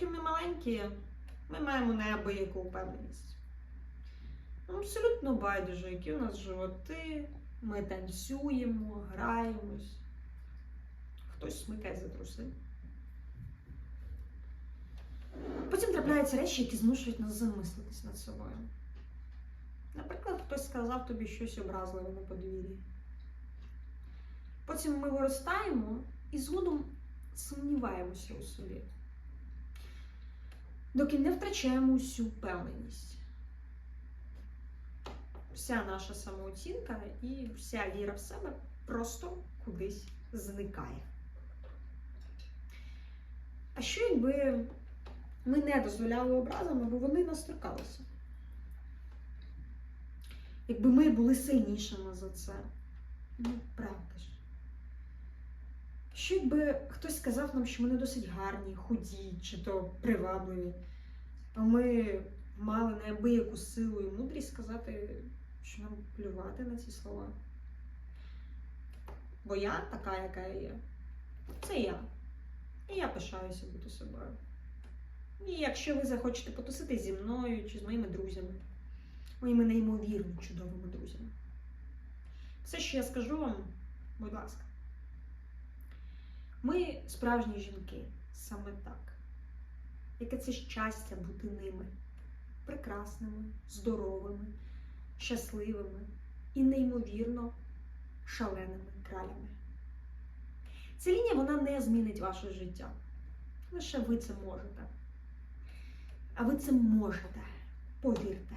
Доки ми маленькі, ми маємо неабияку впевненість. Абсолютно байдуже, які у нас животи, ми танцюємо, граємось. Хтось смикає за труси. Потім трапляються речі, які змушують нас замислитись над собою. Наприклад, хтось сказав тобі щось образливе на подвір'ї. Потім ми виростаємо і згодом сумніваємося у собі, доки не втрачаємо усю впевненість. Вся наша самооцінка і вся віра в себе просто кудись зникає. А що якби ми не дозволяли образам, аби вони нас торкалися? Якби ми були сильнішими за це. Ну, правда ж. Що якби хтось сказав нам, що ми не досить гарні, худі чи то привабливі, а ми мали неабияку силу і мудрість сказати, що нам плювати на ці слова. Бо я така, яка я є. Це я. І я пишаюся бути собою. І якщо ви захочете потусити зі мною чи з моїми друзями, моїми неймовірно чудовими друзями. Все, що я скажу вам, будь ласка. Ми справжні жінки, саме так. Яке це щастя бути ними, прекрасними, здоровими, щасливими і неймовірно шаленими кралями. Ця лінія вона не змінить ваше життя. Лише ви це можете. А ви це можете, повірте.